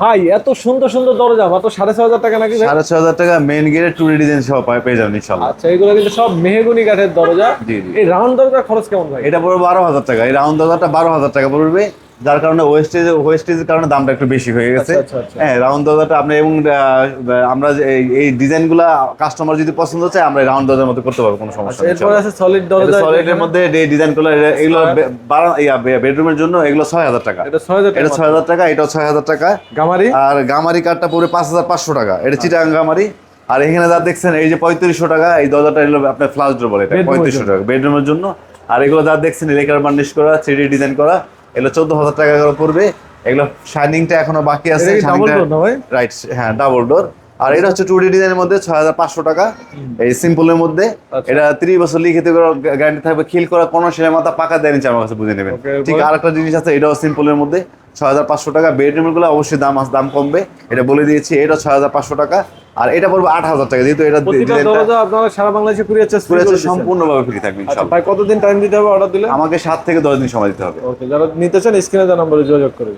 ভাই এত সুন্দর সুন্দর দরজা মাত্র সাড়ে ছ হাজার টাকা নাকি সাড়ে ছ হাজার টাকা মেন গেটে টুরি ডিজাইন সব পাই- পেয়ে যাবেন ইনশাল্লাহ। আচ্ছা এগুলো কিন্তু সব মেহগুনি কাঠের দরজা। এই রাউন্ড দরজার খরচ কেমন ভাই? এটা পড়বে বারো হাজার টাকা এই রাউন্ড দরজাটা বারো হাজার টাকা পড়বে। যার কারণে ওয়েস্টেজ ওয়েস্টেজের কারণে দামটা একটু বেশি হয়ে গেছে। আচ্ছা, আচ্ছা, আচ্ছা। হ্যাঁ রাউন্ড দরজাটা আপনি এবং আমরা এই- ডিজাইনগুলা কাস্টমার যদি পছন্দ চায় আমরা রাউন্ড দরজার মধ্যে করতে পারব কোনো সমস্যা এরপরে আছে সলিড দরজা সলিডের মধ্যে এই ডিজাইনগুলো এগুলো বেডরুমের জন্য এগুলো ছয় হাজার টাকা। এটা ছয় হাজার এটা টাকা ছয় হাজার টাকা এটাও ছয় হাজার টাকা। গামারি? আর গামারি কাঠটা হাজার পাঁচশো টাকা। এটা চিটাগাং গামারি। আর এখানে যা দেখছেন এই যে পঁয়ত্রিশশো টাকা এই দরজাটা এগুলো আপনার ফ্লাশ ডোর বলে এটা Bedroom এর পঁয়ত্রিশশো টাকা। বেডরুমের জন্য। আর এগুলো যা দেখছেন লেকার বার্নিশ করা থ্রি ডিজাইন করা। এগুলো চোদ্দ হাজার টাকা করে পড়বে। এগুলো শাইনিংটা এখনও বাকি আছে? রাইট হ্যাঁ ডাবল ডোর আর এটা হচ্ছে টু ডি ডিজাইনের মধ্যে ছয় হাজার পাঁচশো টাকা। এই সিম্পলের মধ্যে। আচ্ছা। এটা ত্রিশ বছর লিখিত গ্যারান্টি থাকবে। খিল করা কোনো সেলে মাথা পাকা দেয়নি আমার কাছে বুঝে নেবেন। ঠিক আর একটা জিনিস আছে এটাও সিম্পলের মধ্যে। ছয় হাজার পাঁচশো টাকা। বেড রুমগুলো অবশ্যই দাম দাম কমবে। এটা বলে দিয়েছি এটা ছয় হাজার পাঁচশো টাকা। আর এটা পড়বে আট হাজার টাকা যেহেতু এটা আপনারা সারা বাংলাদেশে কুরিয়ার চার্জ পুরো সম্পূর্ণভাবে ফ্রি থাকবে আচ্ছা ভাই কতদিন টাইম দিতে হবে অর্ডার দিলে? আমাকে সাত থেকে দশ দিন সময় দিতে হবে। ওকে যারা নিতে চান স্ক্রিনে দেওয়া নম্বরে যোগাযোগ করে